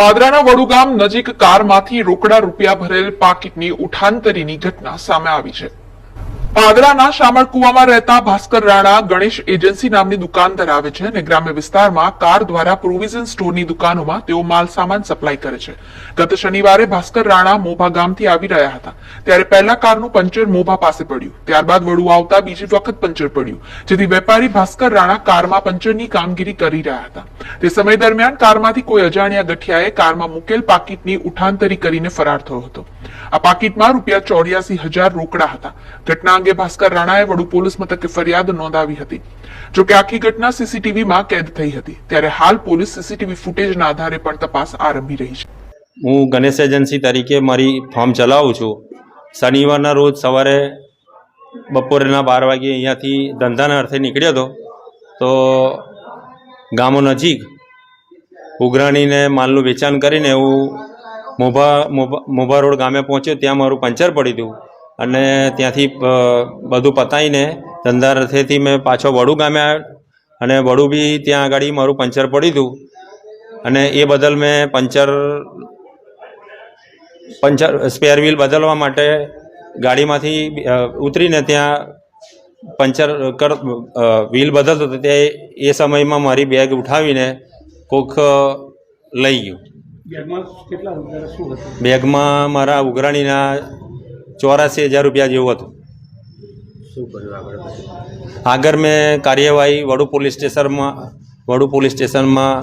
પાદરાના વડુગામ નજીક કારમાંથી રોકડા રૂપિયા ભરેલ પાકીટની ઉઠાંતરીની ઘટના સામે આવી છે. પાદરાના શામળકુવામાં રહેતા ભાસ્કર રાણા ગણેશ એજન્સી નામની દુકાન ધરાવે છે અને ગ્રામ્ય વિસ્તારમાં કાર દ્વારા પ્રોવિઝન સ્ટોરની દુકાનોમાં તેઓ માલ સામાન સપ્લાય કરે છે. ગત શનિવારે ભાસ્કર રાણા મોભા ગામથી આવી રહ્યા હતા. ત્યારે પહેલા કારનું પંચર મોભા પાસે પડ્યું. ત્યારબાદ વડુ આવતા બીજી વખત પંચર પડ્યું, જેથી વેપારી ભાસ્કર રાણા કારમાં પંચરની કામગીરી કરી રહ્યા હતા. તે સમય દરમિયાન કારમાંથી કોઈ અજાણ્યા ગઠિયાએ કારમાં મુકેલ પાકીટની ઉઠાંતરી કરીને ફરાર થયો હતો. આ પાકીટમાં રૂપિયા ચોર્યાસી હજાર રોકડા હતા. ઘટના અંગે ભાસ્કર રાણાએ વડુ પોલીસ મથકે ફરિયાદ નોંધાવી હતી. જોકે આખી ઘટના સીસીટીવીમાં કેદ થઈ હતી. ત્યારે હાલ પોલીસ સીસીટીવી ફૂટેજના આધારે પણ તપાસ આરંભી રહી છે. હું ગણેશ એજન્સી તરીકે મારી ફાર્મ ચલાવું છું. શનિવારના રોજ સવારે બપોરના બાર વાગે અહીંયાથી ધંધાના અર્થે નીકળ્યો હતો. તો ગામો નજીક ઉઘરાણીને માલનું વેચાણ કરીને હું મોભા મોભા મોભા રોડ ગામે પહોંચ્યો, ત્યાં મારું પંચર પડી હતું અને ત્યાંથી બધું પતાવીને ધંધા અર્થેથી મેં પાછો વડુ ગામે અને વડુ બી ત્યાં આગળ મારું પંચર પડ્યું હતું અને એ બદલ મેં પંચર પંચર સ્પેર વ્હીલ બદલવા માટે ગાડીમાંથી ઉતરીને ત્યાં પંચર કર વ્હીલ બદલતો હતો તે એ સમયમાં મારી બેગ ઉઠાવીને કોક લઈ ગયું. બેગમાં કેટલા રૂપિયા શું હતું? બેગમાં મારા ઉઘરાણીના ચોરાસી હજાર રૂપિયા જેવું હતું. આગળ મેં કાર્યવાહી વડુ પોલીસ સ્ટેશનમાં વડુ પોલીસ સ્ટેશનમાં